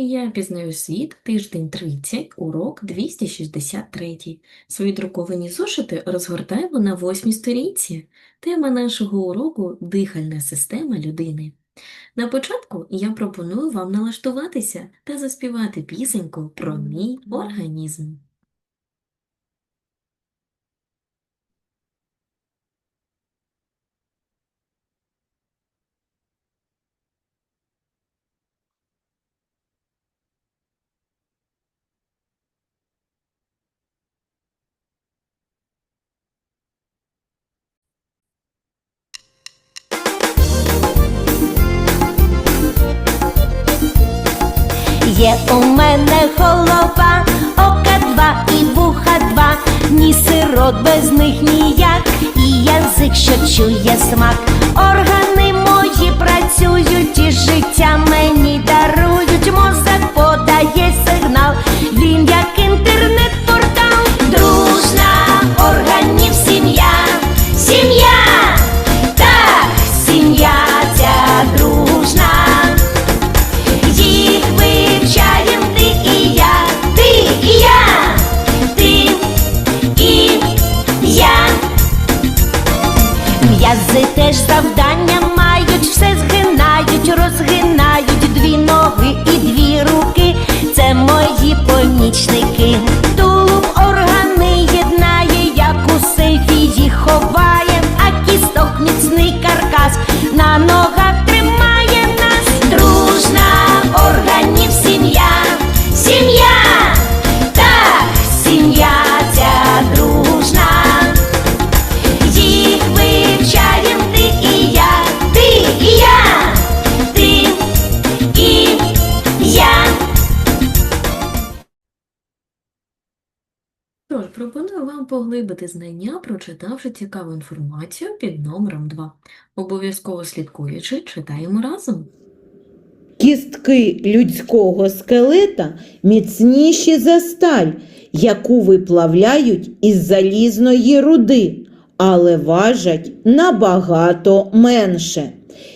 Я пізнаю світ, тиждень 30, урок 263. Свої друковані зошити розгортаємо на восьмій сторінці. Тема нашого уроку – дихальна система людини. На початку я пропоную вам налаштуватися та заспівати пісеньку про мій організм. Є у мене голова, ока два і вуха два, ні сирот без них ніяк, і язик, що чує смак. Органи мої працюють, і життя мені дарують. Мозок подає сигнал, він як інтернет-портал. Пропоную вам поглибити знання, прочитавши цікаву інформацію під номером 2. Обов'язково слідкуючи, читаємо разом. Кістки людського скелета міцніші за сталь, яку виплавляють із залізної руди, але важать набагато менше.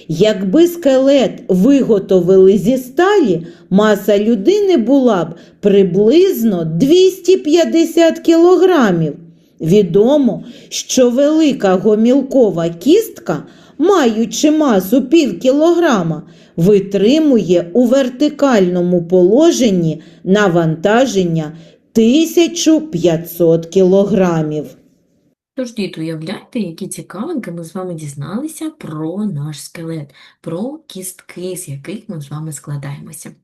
Якби скелет виготовили зі сталі, маса людини була б приблизно 250 кілограмів. Відомо, що велика гомілкова кістка, маючи масу пів кілограма, витримує у вертикальному положенні навантаження 1500 кілограмів. Тож, діти, уявляйте, які цікавинки ми з вами дізналися про наш скелет, про кістки, з яких ми з вами складаємося.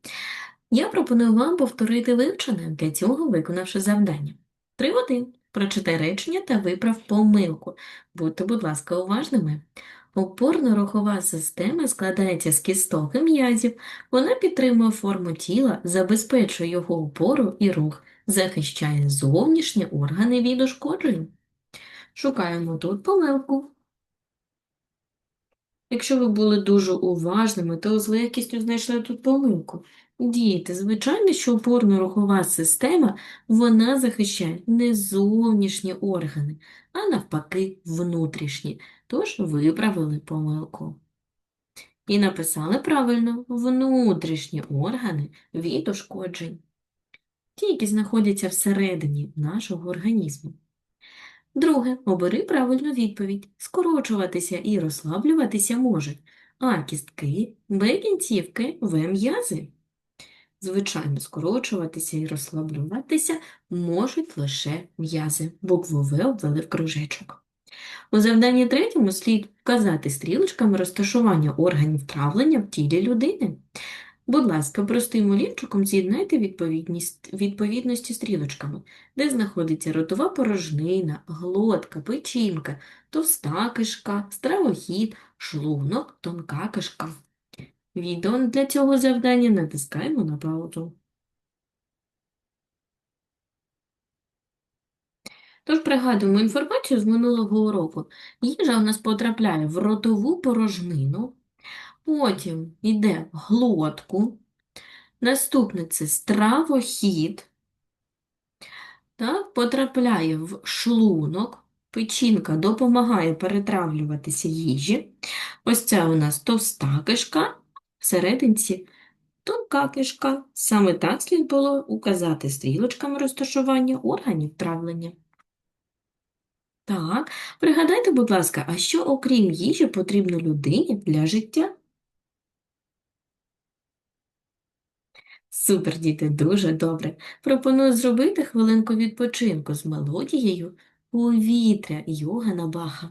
Я пропоную вам повторити вивчене, для цього виконавши завдання. 3.1. Прочитай речення та виправ помилку. Будьте, будь ласка, уважними. Опорно-рухова система складається з кісток і м'язів. Вона підтримує форму тіла, забезпечує його опору і рух, захищає зовнішні органи від ушкоджень. Шукаємо тут помилку. Якщо ви були дуже уважними, то з легкістю знайшли тут помилку. Діти, звичайно, що опорно-рухова система, вона захищає не зовнішні органи, а навпаки внутрішні. Тож виправили помилку. І написали правильно внутрішні органи від ушкоджень. Ті, які знаходяться всередині нашого організму. Друге, обери правильну відповідь. Скорочуватися і розслаблюватися можуть А кістки, Б кінцівки, В м'язи. Звичайно, скорочуватися і розслаблюватися можуть лише м'язи. Букву В обвели в кружечок. У завданні третьому слід вказати стрілочками розташування органів травлення в тілі людини. Будь ласка, простим олівчиком з'єднайте відповідності стрілочками, де знаходиться ротова порожнина, глотка, печінка, товста кишка, стравохід, шлунок, тонка кишка. Відео для цього завдання натискаємо на паузу. Тож пригадуємо інформацію з минулого уроку. Їжа у нас потрапляє в ротову порожнину, потім йде глотку, наступне це стравохід, так, потрапляє в шлунок, печінка допомагає перетравлюватися їжі. Ось це у нас товста кишка, всерединці тонка кишка. Саме так слід було указати стрілочками розташування органів травлення. Так, пригадайте, будь ласка, а що окрім їжі потрібно людині для життя? Супер, діти, дуже добре. Пропоную зробити хвилинку відпочинку з мелодією «Повітря» Йогана Баха.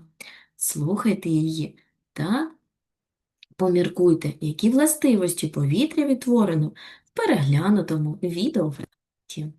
Слухайте її та поміркуйте, які властивості повітря відтворено в переглянутому відеофрагменті.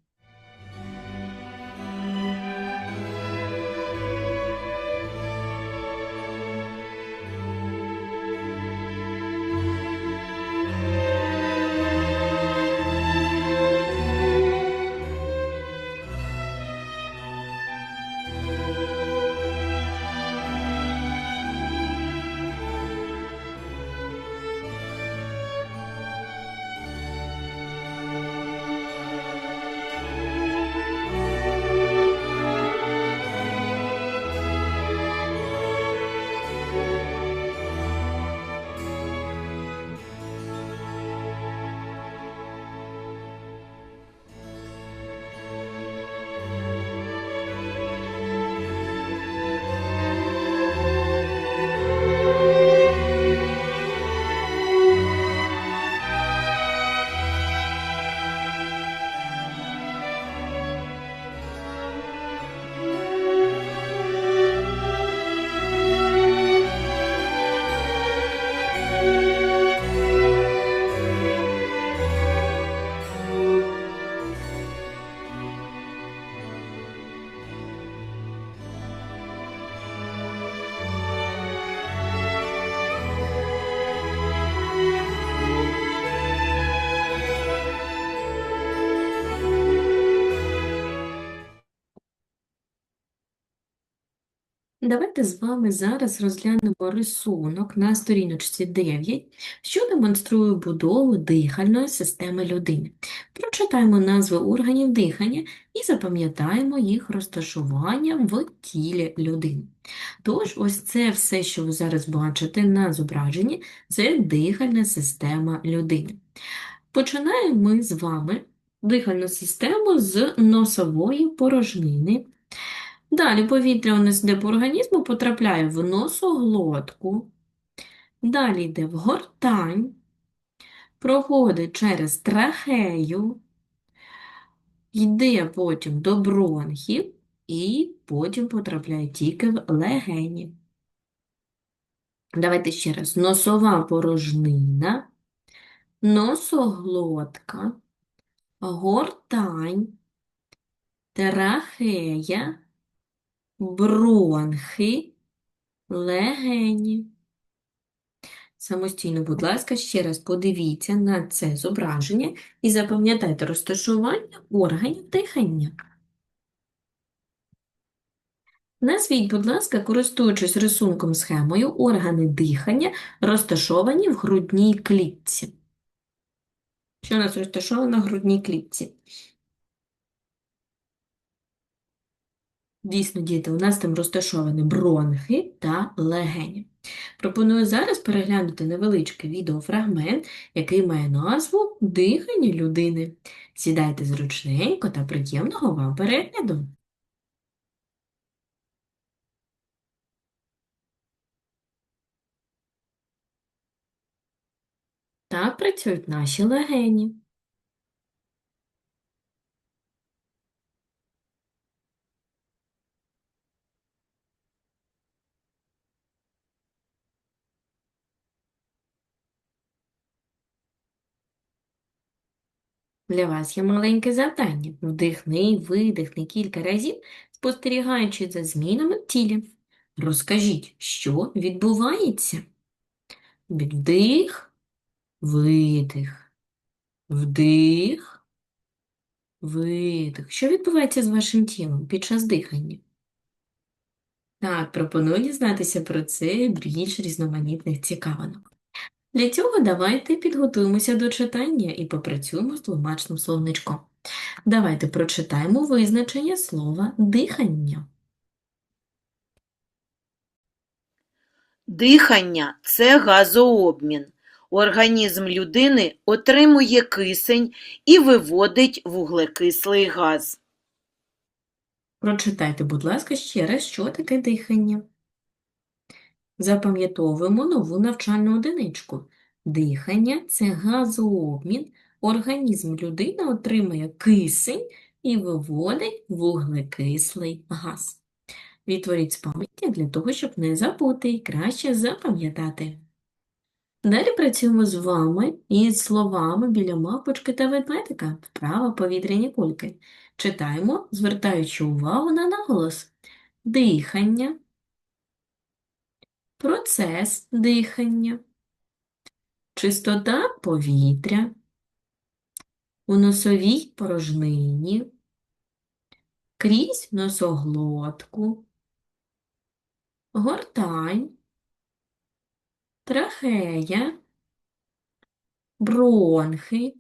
Давайте з вами зараз розглянемо рисунок на сторіночці 9, що демонструє будову дихальної системи людини. Прочитаємо назви органів дихання і запам'ятаємо їх розташування в тілі людини. Тож, ось це все, що ви зараз бачите на зображенні, це дихальна система людини. Починаємо ми з вами дихальну систему з носової порожнини. Далі повітря у нас йде по організму, потрапляє в носоглотку, далі йде в гортань, проходить через трахею, йде потім до бронхів і потім потрапляє тільки в легені. Давайте ще раз. Носова порожнина, носоглотка, гортань, трахея, бронхи, легені. Самостійно, будь ласка, ще раз подивіться на це зображення і запам'ятайте розташування органів дихання. Назвіть, будь ласка, користуючись рисунком схемою, органи дихання розташовані в грудній клітці. Що у нас розташовано в грудній клітці? Дійсно, діти, у нас там розташовані бронхи та легені. Пропоную зараз переглянути невеличкий відеофрагмент, який має назву Дихання людини. Сідайте зручненько та приємного вам перегляду. Так працюють наші легені. Для вас є маленьке завдання. Вдихни, видихни кілька разів, спостерігаючи за змінами в тілі. Розкажіть, що відбувається? Вдих, видих, вдих, видих. Що відбувається з вашим тілом під час дихання? Так, пропоную дізнатися про це більш різноманітних цікавинок. Для цього давайте підготуємося до читання і попрацюємо з тлумачним словничком. Давайте прочитаємо визначення слова дихання. Дихання це газообмін. Організм людини отримує кисень і виводить вуглекислий газ. Прочитайте, будь ласка, ще раз, що таке дихання. Запам'ятовуємо нову навчальну одиничку. Дихання – це газообмін. Організм людини отримує кисень і виводить вуглекислий газ. Відтворіть з пам'яті для того, щоб не забути і краще запам'ятати. Далі працюємо з вами із словами біля мапочки та ведмедика. Вправо повітряні кульки. Читаємо, звертаючи увагу на наголос. Дихання, процес дихання, чистота повітря, у носовій порожнині, крізь носоглотку, гортань, трахея, бронхи,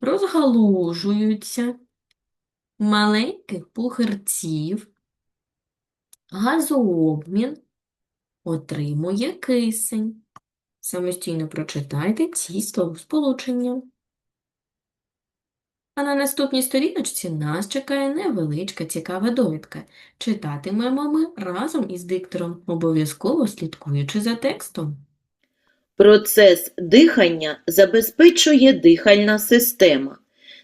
розгалужуються, маленьких пухирців, газообмін, отримує кисень. Самостійно прочитайте ці словосполучення. А на наступній сторіночці нас чекає невеличка цікава довідка. Читатимемо ми разом із диктором, обов'язково слідкуючи за текстом. Процес дихання забезпечує дихальна система.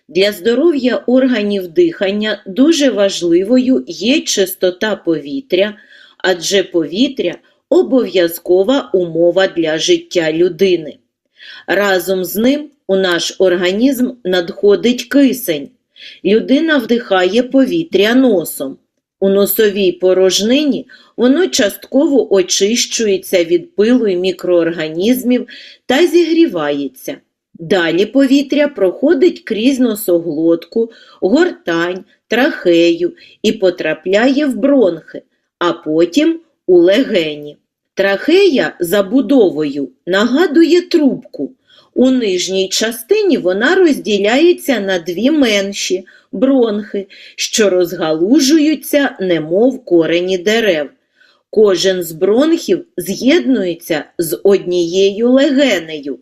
Для здоров'я органів дихання дуже важливою є чистота повітря, адже повітря – обов'язкова умова для життя людини. Разом з ним у наш організм надходить кисень. Людина вдихає повітря носом. У носовій порожнині воно частково очищується від пилу і мікроорганізмів та зігрівається. Далі повітря проходить крізь носоглотку, гортань, трахею і потрапляє в бронхи, а потім у легені. Трахея забудовою нагадує трубку. У нижній частині вона розділяється на дві менші бронхи, що розгалужуються, немов корені дерев. Кожен з бронхів з'єднується з однією легенею.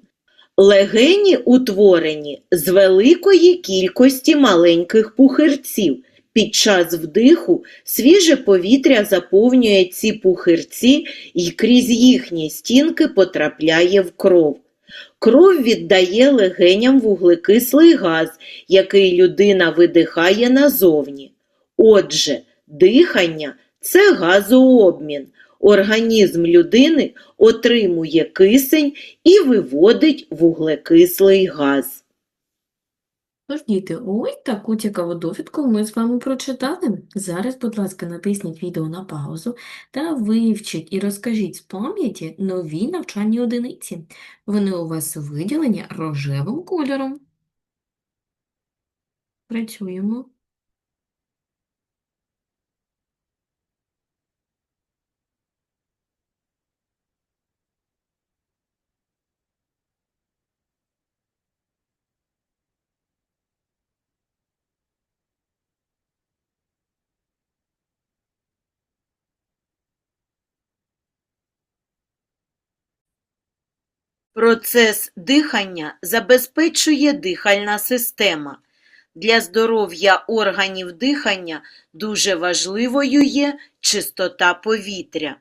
Легені утворені з великої кількості маленьких пухирців. Під час вдиху свіже повітря заповнює ці пухирці і крізь їхні стінки потрапляє в кров. Кров віддає легеням вуглекислий газ, який людина видихає назовні. Отже, дихання – це газообмін. Організм людини отримує кисень і виводить вуглекислий газ. Тож, діти, ось таку цікаву довідку ми з вами прочитали. Зараз, будь ласка, натисніть відео на паузу та вивчіть і розкажіть з пам'яті нові навчальні одиниці. Вони у вас виділені рожевим кольором. Працюємо. Процес дихання забезпечує дихальна система. Для здоров'я органів дихання дуже важливою є чистота повітря.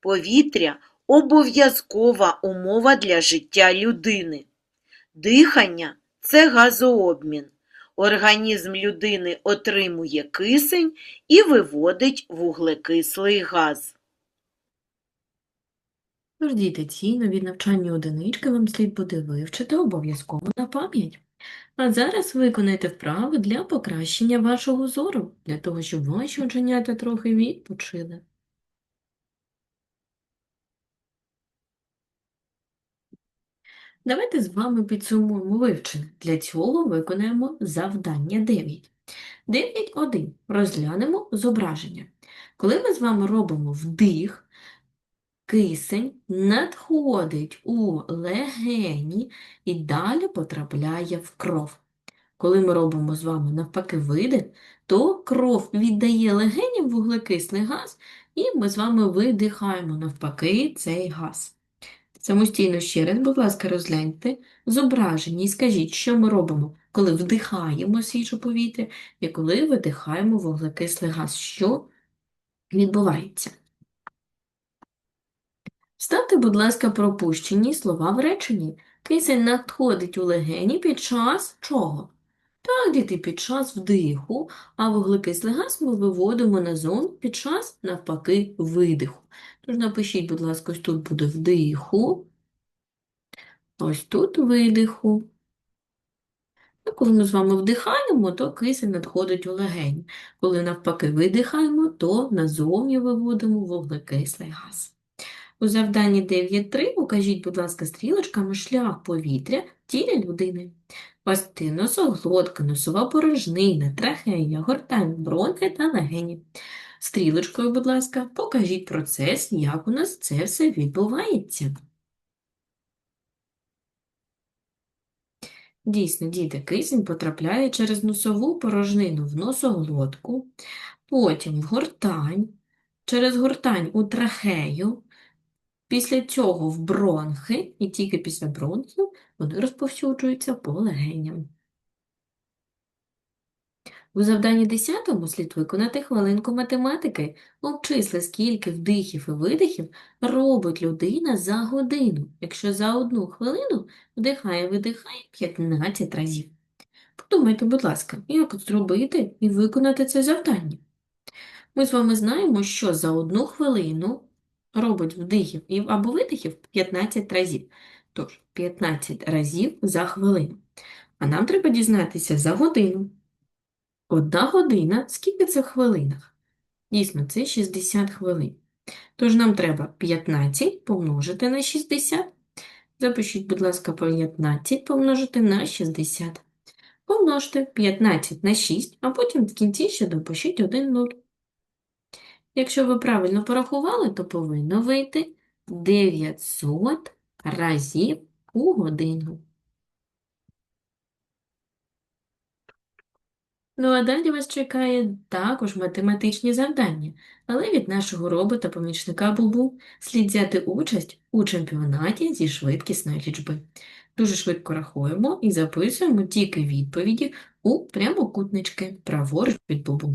Повітря – обов'язкова умова для життя людини. Дихання – це газообмін. Організм людини отримує кисень і виводить вуглекислий газ. Тож, діти, ці нові навчальні одинички вам слід буде вивчити обов'язково на пам'ять. А зараз виконайте вправи для покращення вашого зору, для того, щоб ваші оченята трохи відпочили. Давайте з вами підсумуємо вивчене. Для цього виконаємо завдання 9. 9.1. Розглянемо зображення. Коли ми з вами робимо вдих, кисень надходить у легені і далі потрапляє в кров. Коли ми робимо з вами навпаки видих, то кров віддає легеням вуглекислий газ, і ми з вами видихаємо навпаки цей газ. Самостійно ще раз, будь ласка, розгляньте зображення і скажіть, що ми робимо, коли вдихаємо свіже повітря і коли видихаємо вуглекислий газ. Що відбувається? Вставте, будь ласка, пропущені слова в реченні. Кисень надходить у легені під час чого? Так, діти, під час вдиху, а вуглекислий газ ми виводимо на зону під час, навпаки, видиху. Тож напишіть, будь ласка, ось тут буде вдиху, ось тут видиху. А коли ми з вами вдихаємо, то кисень надходить у легені. Коли навпаки видихаємо, то назовні виводимо вуглекислий газ. У завданні 9.3 укажіть, будь ласка, стрілочками шлях повітря в тілі людини. Пасти, носоглотка, носова порожнина, трахея, гортань, бронхи та легені. Стрілочкою, будь ласка, покажіть процес, як у нас це все відбувається. Дійсно, діти, кисень потрапляє через носову порожнину в носоглотку, потім в гортань, через гортань у трахею, після цього в бронхи, і тільки після бронхів вони розповсюджуються по легеням. У завданні 10 слід виконати хвилинку математики. Обчисли, скільки вдихів і видихів робить людина за годину, якщо за одну хвилину вдихає-видихає 15 разів. Подумайте, будь ласка, як зробити і виконати це завдання. Ми з вами знаємо, що за одну хвилину робить вдихів і- або видихів 15 разів. Тож, 15 разів за хвилину. А нам треба дізнатися за годину. Одна година, скільки це в хвилинах? Дійсно, це 60 хвилин. Тож нам треба 15 помножити на 60. Запишіть, будь ласка, 15 помножити на 60. Помножте 15 на 6, а потім в кінці ще допишіть 1 нуль. Якщо ви правильно порахували, то повинно вийти 900 разів у годину. Ну а далі вас чекає також математичні завдання, але від нашого робота-помічника Бубу слід взяти участь у чемпіонаті зі швидкісної лічби. Дуже швидко рахуємо і записуємо тільки відповіді у прямокутнички праворуч від Бубу.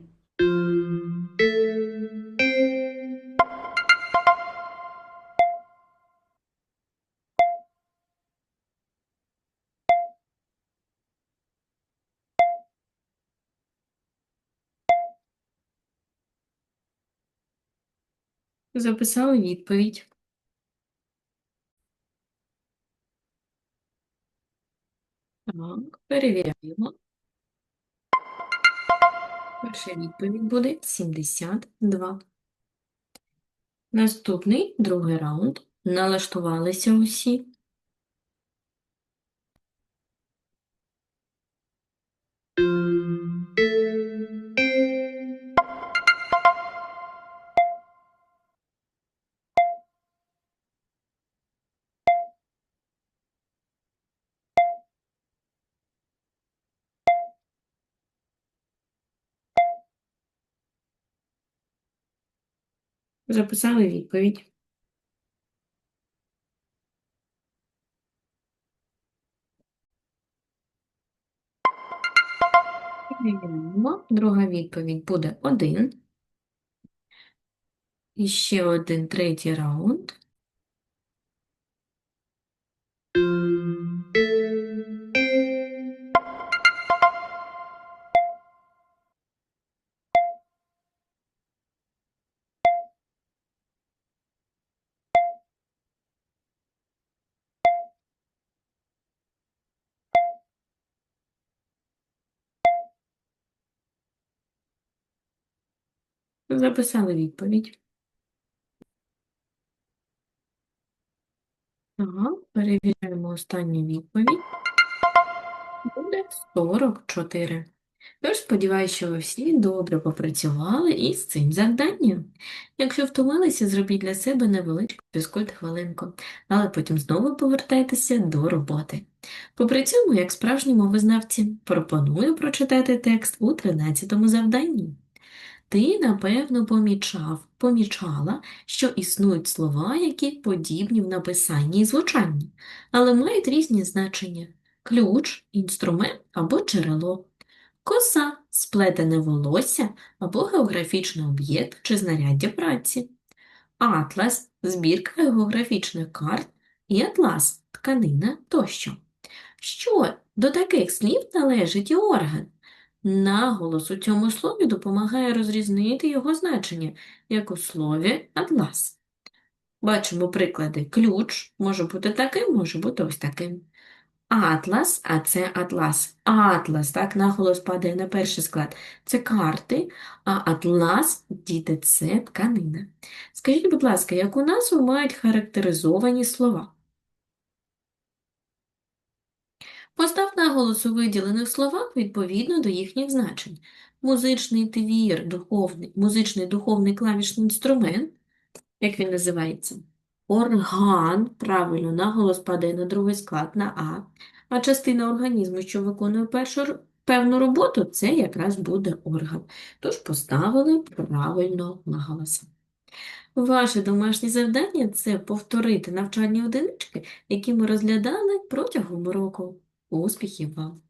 Записали відповідь. Так, перевіряємо. Перша відповідь буде 72. Наступний, другий раунд. Налаштувалися усі. Записали відповідь. Друга відповідь буде 1. І ще один третій раунд. Записали відповідь. Ага, перевіряємо останню відповідь. Буде 44. Тож сподіваюся, що ви всі добре попрацювали із цим завданням. Якщо втомилися, зробіть для себе невеличку фізкульт-хвилинку, але потім знову повертайтеся до роботи. Попрацюємо як справжні мовознавці. Пропоную прочитати текст у 13 завданні. Ти, напевно, помічав, помічала, що існують слова, які подібні в написанні і звучанні, але мають різні значення – ключ, інструмент або джерело. Коса – сплетене волосся або географічний об'єкт чи знаряддя праці. Атлас – збірка географічних карт і атлас – тканина тощо. Що до таких слів належить і орган? Наголос у цьому слові допомагає розрізнити його значення, як у слові атлас. Бачимо приклади. Ключ може бути таким, може бути ось таким. Атлас, а це атлас. Атлас, так, наголос падає на перший склад. Це карти, а атлас, діти, це тканина. Скажіть, будь ласка, яку назву мають характеризовані слова? Постав наголос у виділених словах відповідно до їхніх значень. Музичний твір, духовний, музичний духовний клавішний інструмент, як він називається? Орган, правильно, наголос падає на другий склад, на А, а частина організму, що виконує першу певну роботу, це якраз буде орган. Тож поставили правильно наголоси. Ваше домашнє завдання – це повторити навчальні одинички, які ми розглядали протягом року. Успіхів вам!